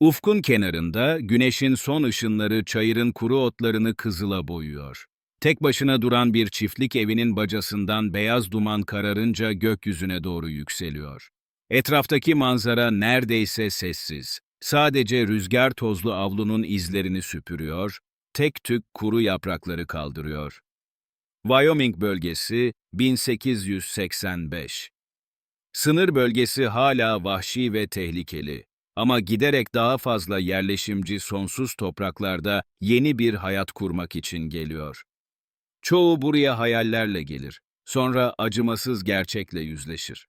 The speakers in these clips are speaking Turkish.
Ufkun kenarında güneşin son ışınları çayırın kuru otlarını kızıla boyuyor. Tek başına duran bir çiftlik evinin bacasından beyaz duman kararınca gökyüzüne doğru yükseliyor. Etraftaki manzara neredeyse sessiz. Sadece rüzgar tozlu avlunun izlerini süpürüyor, tek tük kuru yaprakları kaldırıyor. Wyoming bölgesi 1885 Sınır bölgesi hala vahşi ve tehlikeli. Ama giderek daha fazla yerleşimci sonsuz topraklarda yeni bir hayat kurmak için geliyor. Çoğu buraya hayallerle gelir. Sonra acımasız gerçekle yüzleşir.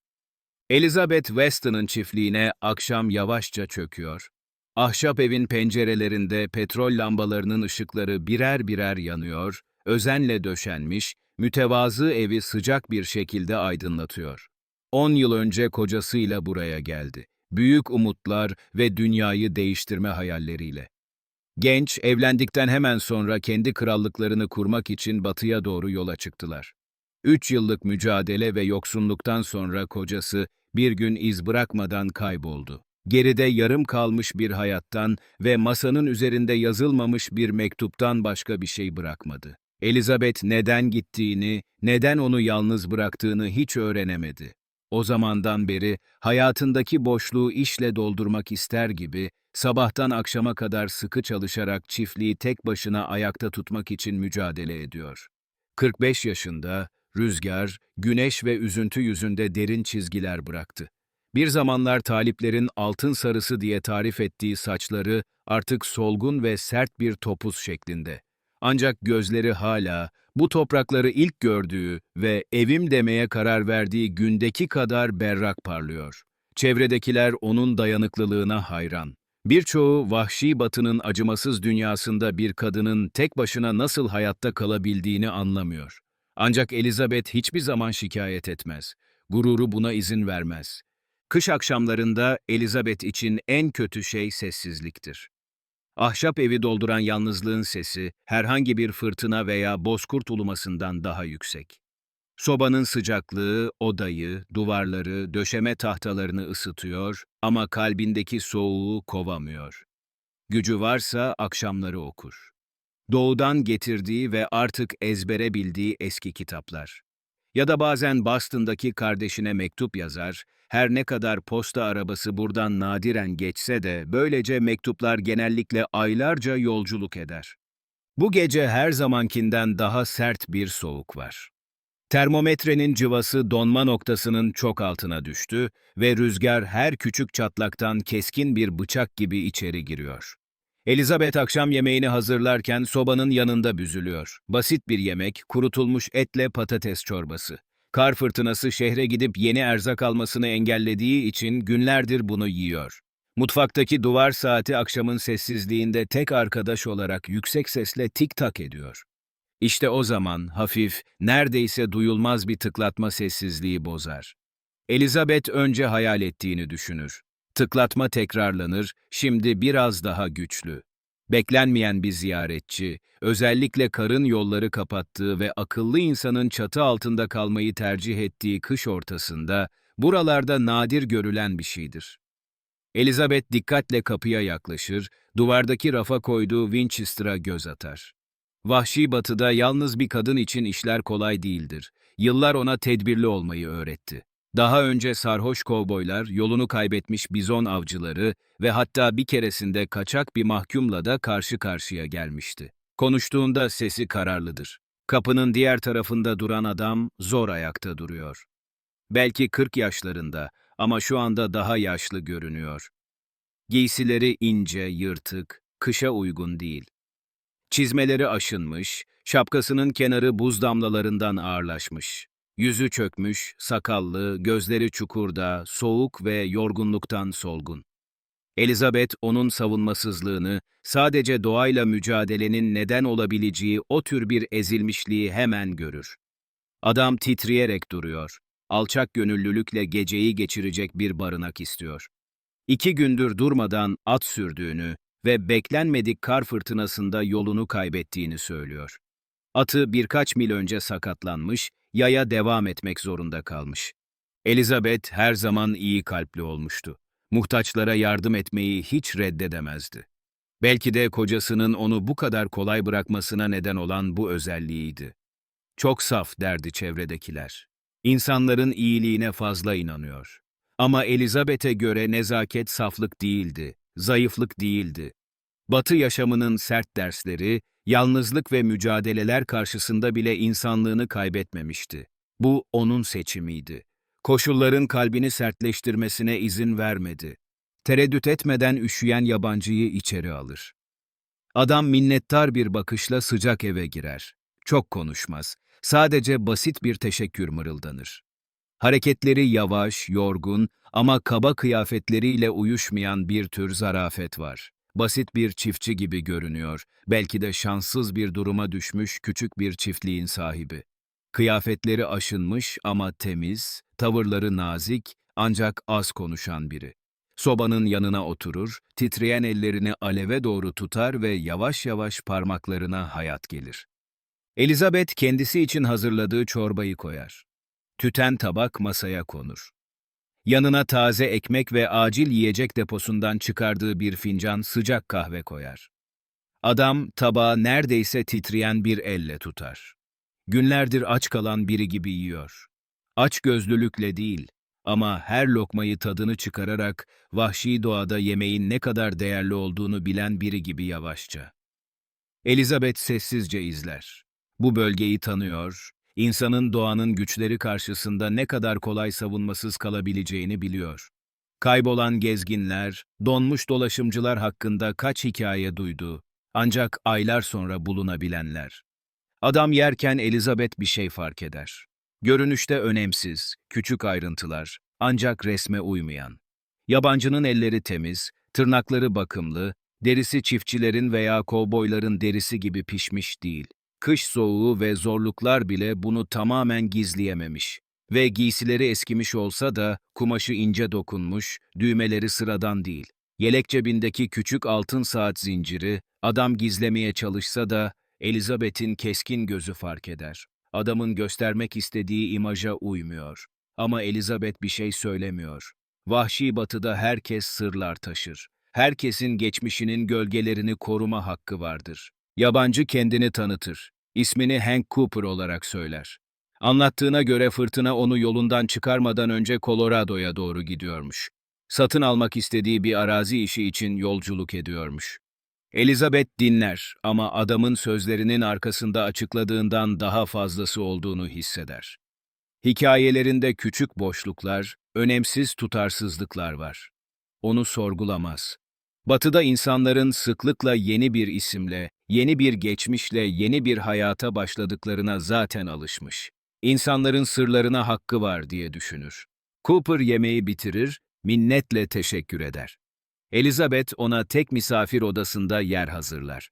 Elizabeth Weston'ın çiftliğine akşam yavaşça çöküyor. Ahşap evin pencerelerinde petrol lambalarının ışıkları birer birer yanıyor, özenle döşenmiş, mütevazı evi sıcak bir şekilde aydınlatıyor. On yıl önce kocasıyla buraya geldi. Büyük umutlar ve dünyayı değiştirme hayalleriyle. Genç, evlendikten hemen sonra kendi krallıklarını kurmak için batıya doğru yola çıktılar. Üç yıllık mücadele ve yoksunluktan sonra kocası bir gün iz bırakmadan kayboldu. Geride yarım kalmış bir hayattan ve masanın üzerinde yazılmamış bir mektuptan başka bir şey bırakmadı. Elizabeth neden gittiğini, neden onu yalnız bıraktığını hiç öğrenemedi. O zamandan beri hayatındaki boşluğu işle doldurmak ister gibi sabahtan akşama kadar sıkı çalışarak çiftliği tek başına ayakta tutmak için mücadele ediyor. 45 yaşında rüzgar, güneş ve üzüntü yüzünde derin çizgiler bıraktı. Bir zamanlar taliplerin altın sarısı diye tarif ettiği saçları artık solgun ve sert bir topuz şeklinde. Ancak gözleri hala bu toprakları ilk gördüğü ve evim demeye karar verdiği gündeki kadar berrak parlıyor. Çevredekiler onun dayanıklılığına hayran. Birçoğu vahşi batının acımasız dünyasında bir kadının tek başına nasıl hayatta kalabildiğini anlamıyor. Ancak Elizabeth hiçbir zaman şikayet etmez. Gururu buna izin vermez. Kış akşamlarında Elizabeth için en kötü şey sessizliktir. Ahşap evi dolduran yalnızlığın sesi herhangi bir fırtına veya bozkurt ulumasından daha yüksek. Sobanın sıcaklığı odayı, duvarları, döşeme tahtalarını ısıtıyor ama kalbindeki soğuğu kovamıyor. Gücü varsa akşamları okur. Doğudan getirdiği ve artık ezbere bildiği eski kitaplar. Ya da bazen Boston'daki kardeşine mektup yazar, her ne kadar posta arabası buradan nadiren geçse de böylece mektuplar genellikle aylarca yolculuk eder. Bu gece her zamankinden daha sert bir soğuk var. Termometrenin cıvası donma noktasının çok altına düştü ve rüzgar her küçük çatlaktan keskin bir bıçak gibi içeri giriyor. Elizabeth akşam yemeğini hazırlarken sobanın yanında büzülüyor. Basit bir yemek, kurutulmuş etle patates çorbası. Kar fırtınası şehre gidip yeni erzak almasını engellediği için günlerdir bunu yiyor. Mutfaktaki duvar saati akşamın sessizliğinde tek arkadaş olarak yüksek sesle tik tak ediyor. İşte o zaman hafif, neredeyse duyulmaz bir tıklatma sessizliği bozar. Elizabeth önce hayal ettiğini düşünür. Tıklatma tekrarlanır, şimdi biraz daha güçlü. Beklenmeyen bir ziyaretçi, özellikle karın yolları kapattığı ve akıllı insanın çatı altında kalmayı tercih ettiği kış ortasında, buralarda nadir görülen bir şeydir. Elizabeth dikkatle kapıya yaklaşır, duvardaki rafa koyduğu Winchester'a göz atar. Vahşi batıda yalnız bir kadın için işler kolay değildir. Yıllar ona tedbirli olmayı öğretti. Daha önce sarhoş kovboylar, yolunu kaybetmiş bizon avcıları ve hatta bir keresinde kaçak bir mahkumla da karşı karşıya gelmişti. Konuştuğunda sesi kararlıdır. Kapının diğer tarafında duran adam zor ayakta duruyor. Belki 40 yaşlarında ama şu anda daha yaşlı görünüyor. Giysileri ince, yırtık, kışa uygun değil. Çizmeleri aşınmış, şapkasının kenarı buz damlalarından ağırlaşmış. Yüzü çökmüş, sakallı, gözleri çukurda, soğuk ve yorgunluktan solgun. Elizabeth onun savunmasızlığını, sadece doğayla mücadelenin neden olabileceği o tür bir ezilmişliği hemen görür. Adam titreyerek duruyor. Alçak gönüllülükle geceyi geçirecek bir barınak istiyor. İki gündür durmadan at sürdüğünü ve beklenmedik kar fırtınasında yolunu kaybettiğini söylüyor. Atı birkaç mil önce sakatlanmış, yaya devam etmek zorunda kalmış. Elizabeth her zaman iyi kalpli olmuştu. Muhtaçlara yardım etmeyi hiç reddedemezdi. Belki de kocasının onu bu kadar kolay bırakmasına neden olan bu özelliğiydi. Çok saf derdi çevredekiler. İnsanların iyiliğine fazla inanıyor. Ama Elizabeth'e göre nezaket saflık değildi, zayıflık değildi. Batı yaşamının sert dersleri, yalnızlık ve mücadeleler karşısında bile insanlığını kaybetmemişti. Bu onun seçimiydi. Koşulların kalbini sertleştirmesine izin vermedi. Tereddüt etmeden üşüyen yabancıyı içeri alır. Adam minnettar bir bakışla sıcak eve girer. Çok konuşmaz. Sadece basit bir teşekkür mırıldanır. Hareketleri yavaş, yorgun ama kaba kıyafetleriyle uyuşmayan bir tür zarafet var. Basit bir çiftçi gibi görünüyor, belki de şanssız bir duruma düşmüş küçük bir çiftliğin sahibi. Kıyafetleri aşınmış ama temiz, tavırları nazik ancak az konuşan biri. Sobanın yanına oturur, titreyen ellerini aleve doğru tutar ve yavaş yavaş parmaklarına hayat gelir. Elizabeth kendisi için hazırladığı çorbayı koyar. Tüten tabak masaya konur. Yanına taze ekmek ve acil yiyecek deposundan çıkardığı bir fincan sıcak kahve koyar. Adam tabağı neredeyse titreyen bir elle tutar. Günlerdir aç kalan biri gibi yiyor. Aç gözlülükle değil ama her lokmayı tadını çıkararak vahşi doğada yemeğin ne kadar değerli olduğunu bilen biri gibi yavaşça. Elizabeth sessizce izler. Bu bölgeyi tanıyor, insanın doğanın güçleri karşısında ne kadar kolay savunmasız kalabileceğini biliyor. Kaybolan gezginler, donmuş dolaşımcılar hakkında kaç hikaye duydu, ancak aylar sonra bulunabilenler. Adam yerken Elizabeth bir şey fark eder. Görünüşte önemsiz, küçük ayrıntılar, ancak resme uymayan. Yabancının elleri temiz, tırnakları bakımlı, derisi çiftçilerin veya kovboyların derisi gibi pişmiş değil. Kış soğuğu ve zorluklar bile bunu tamamen gizleyememiş. Ve giysileri eskimiş olsa da kumaşı ince dokunmuş, düğmeleri sıradan değil. Yelek cebindeki küçük altın saat zinciri, adam gizlemeye çalışsa da Elizabeth'in keskin gözü fark eder. Adamın göstermek istediği imaja uymuyor. Ama Elizabeth bir şey söylemiyor. Vahşi batıda herkes sırlar taşır. Herkesin geçmişinin gölgelerini koruma hakkı vardır. Yabancı kendini tanıtır. İsmini Hank Cooper olarak söyler. Anlattığına göre fırtına onu yolundan çıkarmadan önce Colorado'ya doğru gidiyormuş. Satın almak istediği bir arazi işi için yolculuk ediyormuş. Elizabeth dinler ama adamın sözlerinin arkasında açıkladığından daha fazlası olduğunu hisseder. Hikayelerinde küçük boşluklar, önemsiz tutarsızlıklar var. Onu sorgulamaz. Batıda insanların sıklıkla yeni bir isimle, yeni bir geçmişle, yeni bir hayata başladıklarına zaten alışmış. İnsanların sırlarına hakkı var diye düşünür. Cooper yemeği bitirir, minnetle teşekkür eder. Elizabeth ona tek misafir odasında yer hazırlar.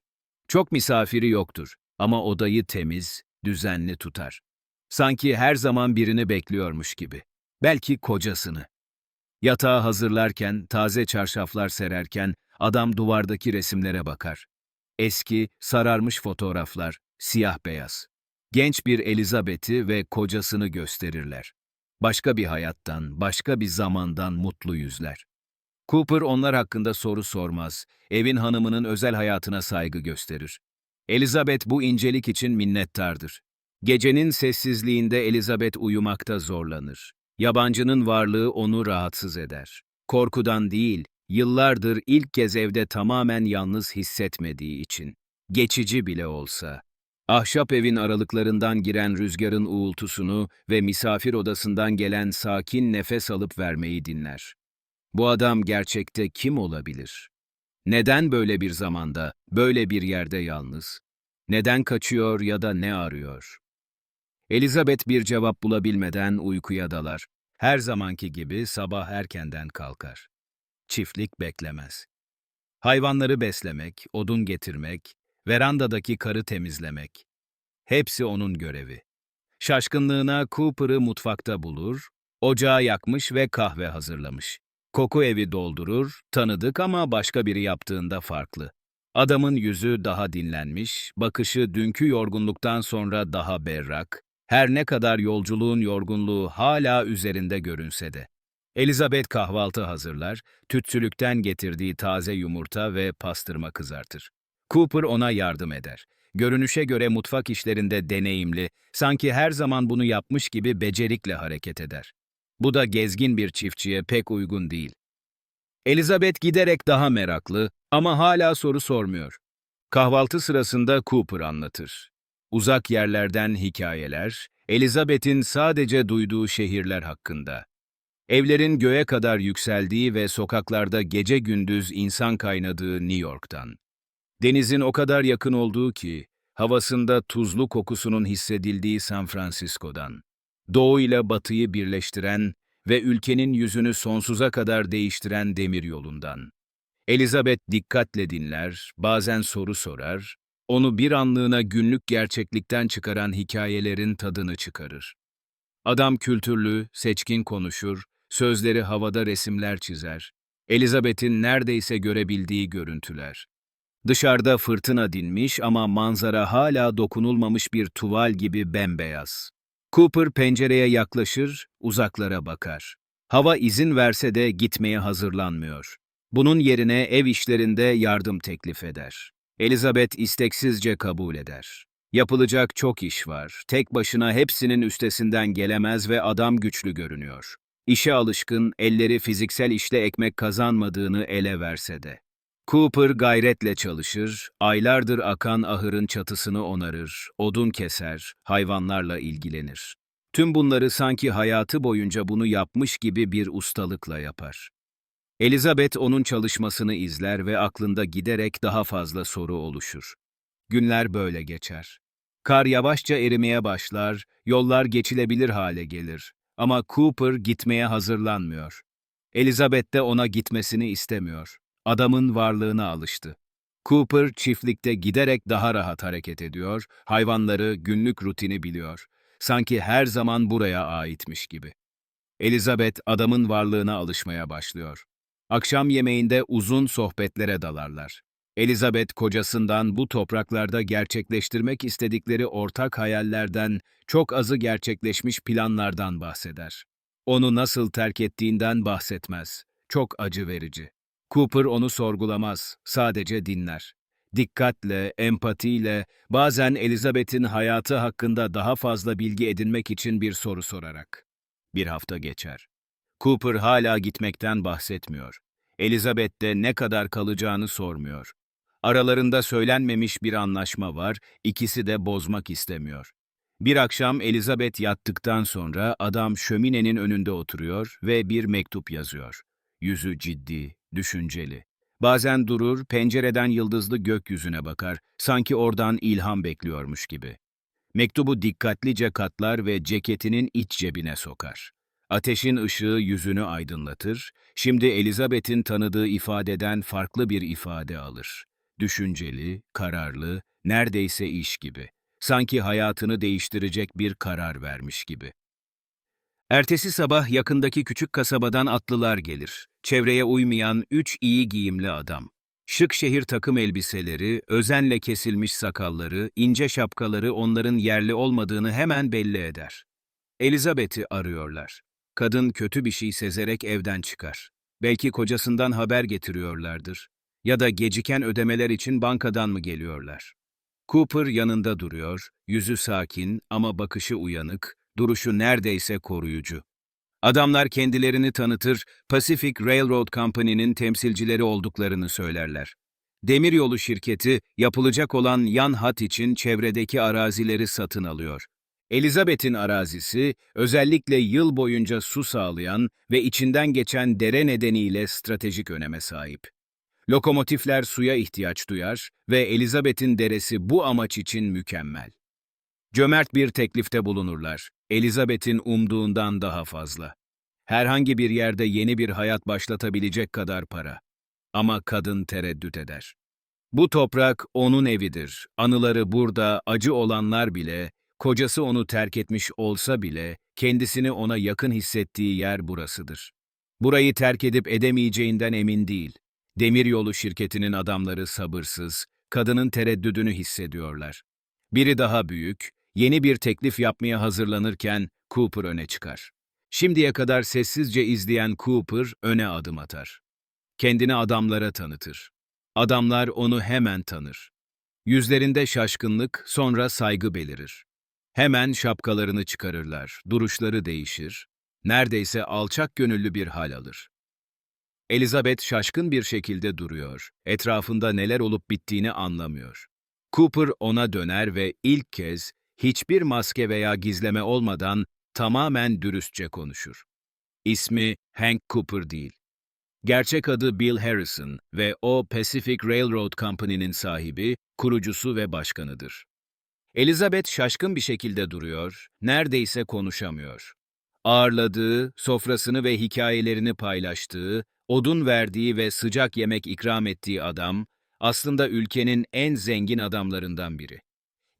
Çok misafiri yoktur ama odayı temiz, düzenli tutar. Sanki her zaman birini bekliyormuş gibi. Belki kocasını. Yatağı hazırlarken, taze çarşaflar sererken adam duvardaki resimlere bakar. Eski, sararmış fotoğraflar, siyah beyaz. Genç bir Elizabeth'i ve kocasını gösterirler. Başka bir hayattan, başka bir zamandan mutlu yüzler. Cooper onlar hakkında soru sormaz, evin hanımının özel hayatına saygı gösterir. Elizabeth bu incelik için minnettardır. Gecenin sessizliğinde Elizabeth uyumakta zorlanır. Yabancının varlığı onu rahatsız eder. Korkudan değil, yıllardır ilk kez evde tamamen yalnız hissetmediği için. Geçici bile olsa. Ahşap evin aralıklarından giren rüzgarın uğultusunu ve misafir odasından gelen sakin nefes alıp vermeyi dinler. Bu adam gerçekte kim olabilir? Neden böyle bir zamanda, böyle bir yerde yalnız? Neden kaçıyor ya da ne arıyor? Elizabeth bir cevap bulabilmeden uykuya dalar. Her zamanki gibi sabah erkenden kalkar. Çiftlik beklemez. Hayvanları beslemek, odun getirmek, verandadaki karı temizlemek. Hepsi onun görevi. Şaşkınlığına Cooper'ı mutfakta bulur, ocağı yakmış ve kahve hazırlamış. Koku evi doldurur, tanıdık ama başka biri yaptığında farklı. Adamın yüzü daha dinlenmiş, bakışı dünkü yorgunluktan sonra daha berrak, her ne kadar yolculuğun yorgunluğu hala üzerinde görünse de. Elizabeth kahvaltı hazırlar, tütsülükten getirdiği taze yumurta ve pastırma kızartır. Cooper ona yardım eder. Görünüşe göre mutfak işlerinde deneyimli, sanki her zaman bunu yapmış gibi becerikle hareket eder. Bu da gezgin bir çiftçiye pek uygun değil. Elizabeth giderek daha meraklı ama hala soru sormuyor. Kahvaltı sırasında Cooper anlatır. Uzak yerlerden hikayeler, Elizabeth'in sadece duyduğu şehirler hakkında. Evlerin göğe kadar yükseldiği ve sokaklarda gece gündüz insan kaynadığı New York'tan. Denizin o kadar yakın olduğu ki, havasında tuzlu kokusunun hissedildiği San Francisco'dan. Doğu ile batıyı birleştiren ve ülkenin yüzünü sonsuza kadar değiştiren demir yolundan. Elizabeth dikkatle dinler, bazen soru sorar, onu bir anlığına günlük gerçeklikten çıkaran hikayelerin tadını çıkarır. Adam kültürlü, seçkin konuşur, sözleri havada resimler çizer. Elizabeth'in neredeyse görebildiği görüntüler. Dışarıda fırtına dinmiş ama manzara hala dokunulmamış bir tuval gibi bembeyaz. Cooper pencereye yaklaşır, uzaklara bakar. Hava izin verse de gitmeye hazırlanmıyor. Bunun yerine ev işlerinde yardım teklif eder. Elizabeth isteksizce kabul eder. Yapılacak çok iş var. Tek başına hepsinin üstesinden gelemez ve adam güçlü görünüyor. İşe alışkın, elleri fiziksel işle ekmek kazanmadığını ele verse de. Cooper gayretle çalışır, aylardır akan ahırın çatısını onarır, odun keser, hayvanlarla ilgilenir. Tüm bunları sanki hayatı boyunca bunu yapmış gibi bir ustalıkla yapar. Elizabeth onun çalışmasını izler ve aklında giderek daha fazla soru oluşur. Günler böyle geçer. Kar yavaşça erimeye başlar, yollar geçilebilir hale gelir. Ama Cooper gitmeye hazırlanmıyor. Elizabeth de ona gitmesini istemiyor. Adamın varlığına alıştı. Cooper çiftlikte giderek daha rahat hareket ediyor, hayvanları, günlük rutini biliyor. Sanki her zaman buraya aitmiş gibi. Elizabeth adamın varlığına alışmaya başlıyor. Akşam yemeğinde uzun sohbetlere dalarlar. Elizabeth kocasından bu topraklarda gerçekleştirmek istedikleri ortak hayallerden, çok azı gerçekleşmiş planlardan bahseder. Onu nasıl terk ettiğinden bahsetmez. Çok acı verici. Cooper onu sorgulamaz, sadece dinler. Dikkatle, empatiyle, bazen Elizabeth'in hayatı hakkında daha fazla bilgi edinmek için bir soru sorarak. Bir hafta geçer. Cooper hala gitmekten bahsetmiyor. Elizabeth de ne kadar kalacağını sormuyor. Aralarında söylenmemiş bir anlaşma var, ikisi de bozmak istemiyor. Bir akşam Elizabeth yattıktan sonra adam şöminenin önünde oturuyor ve bir mektup yazıyor. Yüzü ciddi, düşünceli. Bazen durur, pencereden yıldızlı gökyüzüne bakar, sanki oradan ilham bekliyormuş gibi. Mektubu dikkatlice katlar ve ceketinin iç cebine sokar. Ateşin ışığı yüzünü aydınlatır, şimdi Elizabeth'in tanıdığı ifadeden farklı bir ifade alır. Düşünceli, kararlı, neredeyse iş gibi. Sanki hayatını değiştirecek bir karar vermiş gibi. Ertesi sabah yakındaki küçük kasabadan atlılar gelir. Çevreye uymayan üç iyi giyimli adam. Şık şehir takım elbiseleri, özenle kesilmiş sakalları, ince şapkaları onların yerli olmadığını hemen belli eder. Elizabeth'i arıyorlar. Kadın kötü bir şey sezerek evden çıkar. Belki kocasından haber getiriyorlardır. Ya da geciken ödemeler için bankadan mı geliyorlar? Cooper yanında duruyor, yüzü sakin ama bakışı uyanık, duruşu neredeyse koruyucu. Adamlar kendilerini tanıtır, Pacific Railroad Company'nin temsilcileri olduklarını söylerler. Demiryolu şirketi yapılacak olan yan hat için çevredeki arazileri satın alıyor. Elizabeth'in arazisi özellikle yıl boyunca su sağlayan ve içinden geçen dere nedeniyle stratejik öneme sahip. Lokomotifler suya ihtiyaç duyar ve Elizabeth'in deresi bu amaç için mükemmel. Cömert bir teklifte bulunurlar. Elizabeth'in umduğundan daha fazla. Herhangi bir yerde yeni bir hayat başlatabilecek kadar para. Ama kadın tereddüt eder. Bu toprak onun evidir. Anıları burada, acı olanlar bile, kocası onu terk etmiş olsa bile, kendisini ona yakın hissettiği yer burasıdır. Burayı terk edip edemeyeceğinden emin değil. Demiryolu şirketinin adamları sabırsız, kadının tereddüdünü hissediyorlar. Biri daha büyük, yeni bir teklif yapmaya hazırlanırken Cooper öne çıkar. Şimdiye kadar sessizce izleyen Cooper öne adım atar. Kendini adamlara tanıtır. Adamlar onu hemen tanır. Yüzlerinde şaşkınlık, sonra saygı belirir. Hemen şapkalarını çıkarırlar, duruşları değişir. Neredeyse alçak gönüllü bir hal alır. Elizabeth şaşkın bir şekilde duruyor. Etrafında neler olup bittiğini anlamıyor. Cooper ona döner ve ilk kez hiçbir maske veya gizleme olmadan tamamen dürüstçe konuşur. İsmi Hank Cooper değil. Gerçek adı Bill Harrison ve o Pacific Railroad Company'nin sahibi, kurucusu ve başkanıdır. Elizabeth şaşkın bir şekilde duruyor, neredeyse konuşamıyor. Ağırladığı, sofrasını ve hikayelerini paylaştığı, odun verdiği ve sıcak yemek ikram ettiği adam, aslında ülkenin en zengin adamlarından biri.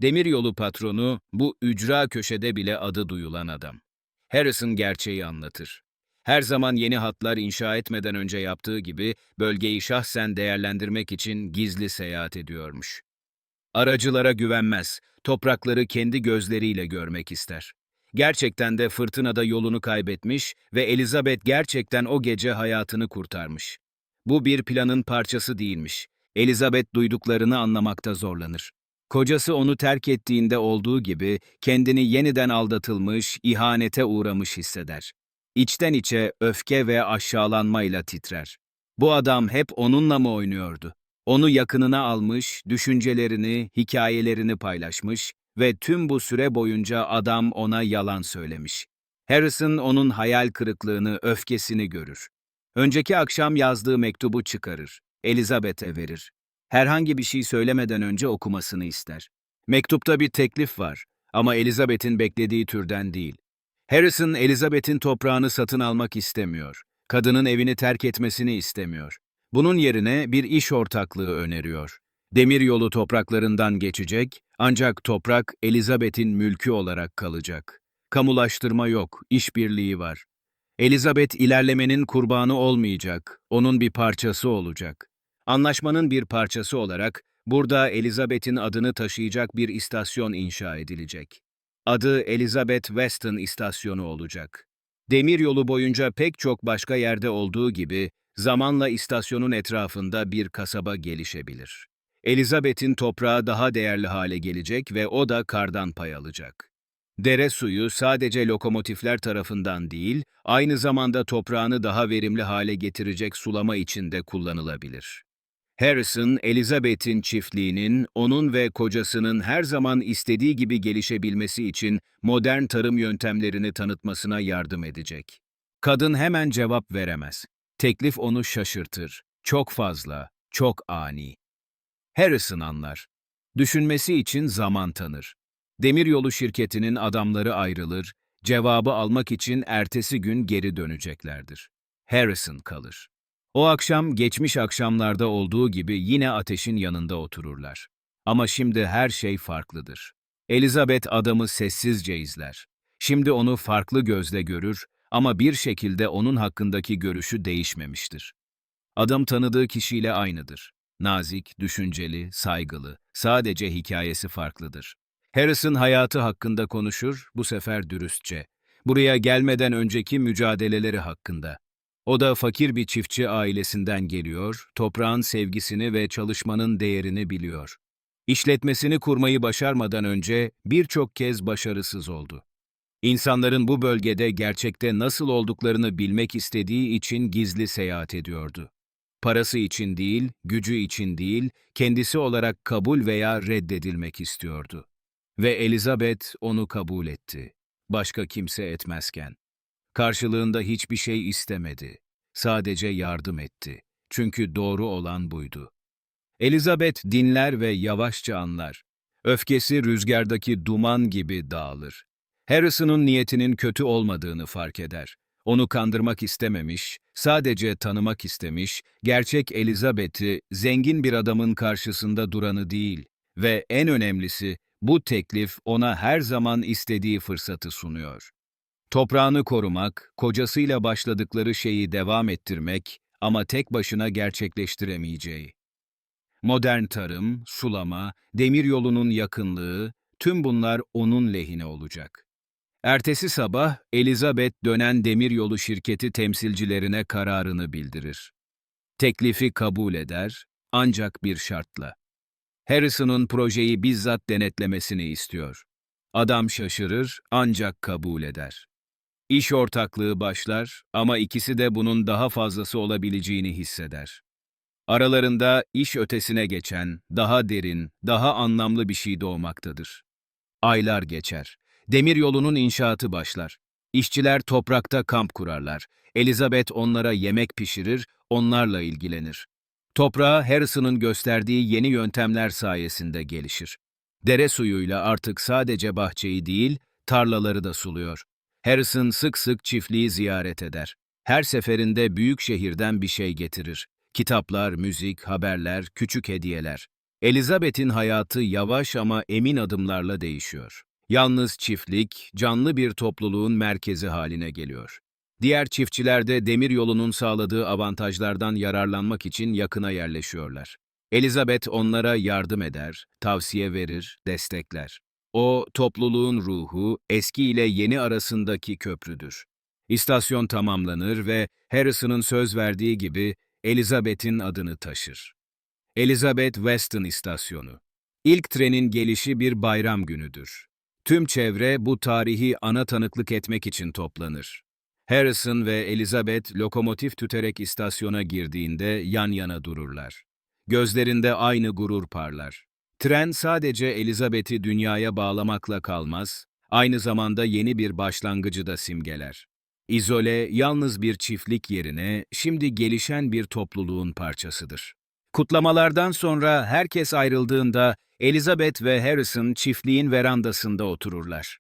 Demiryolu patronu, bu ücra köşede bile adı duyulan adam. Harrison gerçeği anlatır. Her zaman yeni hatlar inşa etmeden önce yaptığı gibi bölgeyi şahsen değerlendirmek için gizli seyahat ediyormuş. Aracılara güvenmez, toprakları kendi gözleriyle görmek ister. Gerçekten de fırtınada yolunu kaybetmiş ve Elizabeth gerçekten o gece hayatını kurtarmış. Bu bir planın parçası değilmiş. Elizabeth duyduklarını anlamakta zorlanır. Kocası onu terk ettiğinde olduğu gibi kendini yeniden aldatılmış, ihanete uğramış hisseder. İçten içe öfke ve aşağılanmayla titrer. Bu adam hep onunla mı oynuyordu? Onu yakınına almış, düşüncelerini, hikayelerini paylaşmış ve tüm bu süre boyunca adam ona yalan söylemiş. Harrison onun hayal kırıklığını, öfkesini görür. Önceki akşam yazdığı mektubu çıkarır. Elizabeth'e verir. Herhangi bir şey söylemeden önce okumasını ister. Mektupta bir teklif var ama Elizabeth'in beklediği türden değil. Harrison, Elizabeth'in toprağını satın almak istemiyor. Kadının evini terk etmesini istemiyor. Bunun yerine bir iş ortaklığı öneriyor. Demiryolu topraklarından geçecek ancak toprak Elizabeth'in mülkü olarak kalacak. Kamulaştırma yok, işbirliği var. Elizabeth ilerlemenin kurbanı olmayacak, onun bir parçası olacak. Anlaşmanın bir parçası olarak burada Elizabeth'in adını taşıyacak bir istasyon inşa edilecek. Adı Elizabeth Weston istasyonu olacak. Demiryolu boyunca pek çok başka yerde olduğu gibi zamanla istasyonun etrafında bir kasaba gelişebilir. Elizabeth'in toprağı daha değerli hale gelecek ve o da kardan pay alacak. Dere suyu sadece lokomotifler tarafından değil, aynı zamanda toprağını daha verimli hale getirecek sulama için de kullanılabilir. Harrison, Elizabeth'in çiftliğinin, onun ve kocasının her zaman istediği gibi gelişebilmesi için modern tarım yöntemlerini tanıtmasına yardım edecek. Kadın hemen cevap veremez. Teklif onu şaşırtır. Çok fazla, çok ani. Harrison anlar. Düşünmesi için zaman tanır. Demiryolu şirketinin adamları ayrılır, cevabı almak için ertesi gün geri döneceklerdir. Harrison kalır. O akşam geçmiş akşamlarda olduğu gibi yine ateşin yanında otururlar. Ama şimdi her şey farklıdır. Elizabeth adamı sessizce izler. Şimdi onu farklı gözle görür ama bir şekilde onun hakkındaki görüşü değişmemiştir. Adam tanıdığı kişiyle aynıdır. Nazik, düşünceli, saygılı, sadece hikayesi farklıdır. Harrison hayatı hakkında konuşur, bu sefer dürüstçe. Buraya gelmeden önceki mücadeleleri hakkında. O da fakir bir çiftçi ailesinden geliyor, toprağın sevgisini ve çalışmanın değerini biliyor. İşletmesini kurmayı başarmadan önce birçok kez başarısız oldu. İnsanların bu bölgede gerçekte nasıl olduklarını bilmek istediği için gizli seyahat ediyordu. Parası için değil, gücü için değil, kendisi olarak kabul veya reddedilmek istiyordu. Ve Elizabeth onu kabul etti. Başka kimse etmezken. Karşılığında hiçbir şey istemedi. Sadece yardım etti. Çünkü doğru olan buydu. Elizabeth dinler ve yavaşça anlar. Öfkesi rüzgardaki duman gibi dağılır. Harrison'un niyetinin kötü olmadığını fark eder. Onu kandırmak istememiş, sadece tanımak istemiş, gerçek Elizabeth'i zengin bir adamın karşısında duranı değil ve en önemlisi bu teklif ona her zaman istediği fırsatı sunuyor. Toprağını korumak, kocasıyla başladıkları şeyi devam ettirmek ama tek başına gerçekleştiremeyeceği. Modern tarım, sulama, demiryolunun yakınlığı, tüm bunlar onun lehine olacak. Ertesi sabah Elizabeth dönen demiryolu şirketi temsilcilerine kararını bildirir. Teklifi kabul eder ancak bir şartla. Harrison'un projeyi bizzat denetlemesini istiyor. Adam şaşırır ancak kabul eder. İş ortaklığı başlar ama ikisi de bunun daha fazlası olabileceğini hisseder. Aralarında iş ötesine geçen, daha derin, daha anlamlı bir şey doğmaktadır. Aylar geçer. Demiryolunun inşaatı başlar. İşçiler toprakta kamp kurarlar. Elizabeth onlara yemek pişirir, onlarla ilgilenir. Toprağı Harrison'ın gösterdiği yeni yöntemler sayesinde gelişir. Dere suyuyla artık sadece bahçeyi değil, tarlaları da suluyor. Harrison sık sık çiftliği ziyaret eder. Her seferinde büyük şehirden bir şey getirir. Kitaplar, müzik, haberler, küçük hediyeler. Elizabeth'in hayatı yavaş ama emin adımlarla değişiyor. Yalnız çiftlik, canlı bir topluluğun merkezi haline geliyor. Diğer çiftçiler de demiryolunun sağladığı avantajlardan yararlanmak için yakına yerleşiyorlar. Elizabeth onlara yardım eder, tavsiye verir, destekler. O, topluluğun ruhu, eski ile yeni arasındaki köprüdür. İstasyon tamamlanır ve Harrison'ın söz verdiği gibi Elizabeth'in adını taşır. Elizabeth Weston İstasyonu. İlk trenin gelişi bir bayram günüdür. Tüm çevre bu tarihi ana tanıklık etmek için toplanır. Harrison ve Elizabeth lokomotif tüterek istasyona girdiğinde yan yana dururlar. Gözlerinde aynı gurur parlar. Tren sadece Elizabeth'i dünyaya bağlamakla kalmaz, aynı zamanda yeni bir başlangıcı da simgeler. İzole, yalnız bir çiftlik yerine şimdi gelişen bir topluluğun parçasıdır. Kutlamalardan sonra herkes ayrıldığında Elizabeth ve Harrison çiftliğin verandasında otururlar.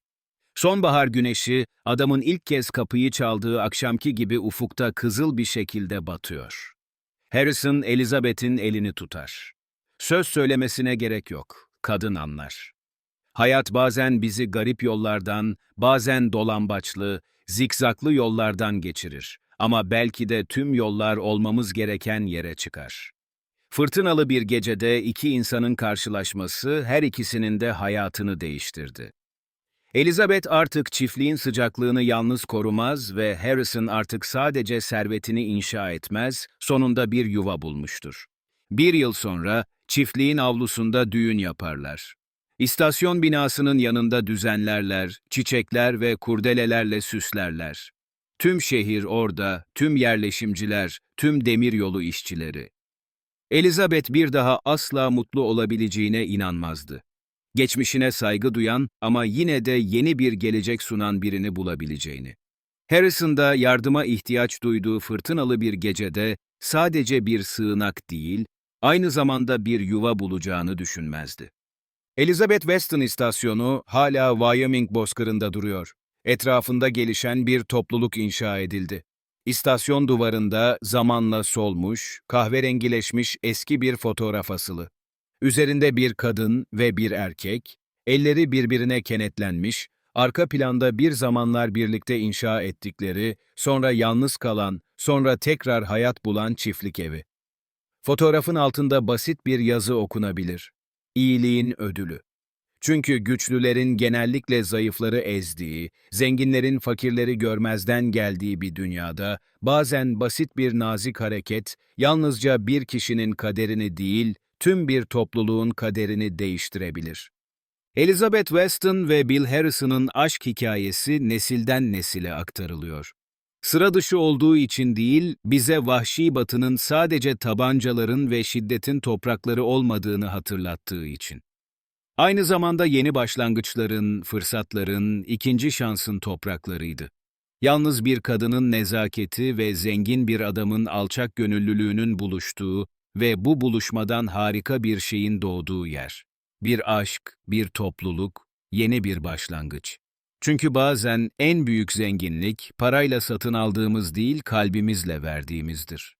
Sonbahar güneşi adamın ilk kez kapıyı çaldığı akşamki gibi ufukta kızıl bir şekilde batıyor. Harrison Elizabeth'in elini tutar. Söz söylemesine gerek yok, kadın anlar. Hayat bazen bizi garip yollardan, bazen dolambaçlı, zikzaklı yollardan geçirir. Ama belki de tüm yollar olmamız gereken yere çıkar. Fırtınalı bir gecede iki insanın karşılaşması her ikisinin de hayatını değiştirdi. Elizabeth artık çiftliğin sıcaklığını yalnız korumaz ve Harrison artık sadece servetini inşa etmez, sonunda bir yuva bulmuştur. Bir yıl sonra çiftliğin avlusunda düğün yaparlar. İstasyon binasının yanında düzenlerler, çiçekler ve kurdelelerle süslerler. Tüm şehir orada, tüm yerleşimciler, tüm demiryolu işçileri. Elizabeth bir daha asla mutlu olabileceğine inanmazdı. Geçmişine saygı duyan ama yine de yeni bir gelecek sunan birini bulabileceğini. Harrison da yardıma ihtiyaç duyduğu fırtınalı bir gecede sadece bir sığınak değil, aynı zamanda bir yuva bulacağını düşünmezdi. Elizabeth Weston istasyonu hala Wyoming bozkırında duruyor. Etrafında gelişen bir topluluk inşa edildi. İstasyon duvarında zamanla solmuş, kahverengileşmiş eski bir fotoğraf asılı. Üzerinde bir kadın ve bir erkek, elleri birbirine kenetlenmiş, arka planda bir zamanlar birlikte inşa ettikleri, sonra yalnız kalan, sonra tekrar hayat bulan çiftlik evi. Fotoğrafın altında basit bir yazı okunabilir. İyiliğin ödülü. Çünkü güçlülerin genellikle zayıfları ezdiği, zenginlerin fakirleri görmezden geldiği bir dünyada, bazen basit bir nazik hareket, yalnızca bir kişinin kaderini değil, tüm bir topluluğun kaderini değiştirebilir. Elizabeth Weston ve Bill Harrison'ın aşk hikayesi nesilden nesile aktarılıyor. Sıra dışı olduğu için değil, bize vahşi batının sadece tabancaların ve şiddetin toprakları olmadığını hatırlattığı için. Aynı zamanda yeni başlangıçların, fırsatların, ikinci şansın topraklarıydı. Yalnız bir kadının nezaketi ve zengin bir adamın alçak gönüllülüğünün buluştuğu ve bu buluşmadan harika bir şeyin doğduğu yer. Bir aşk, bir topluluk, yeni bir başlangıç. Çünkü bazen en büyük zenginlik parayla satın aldığımız değil kalbimizle verdiğimizdir.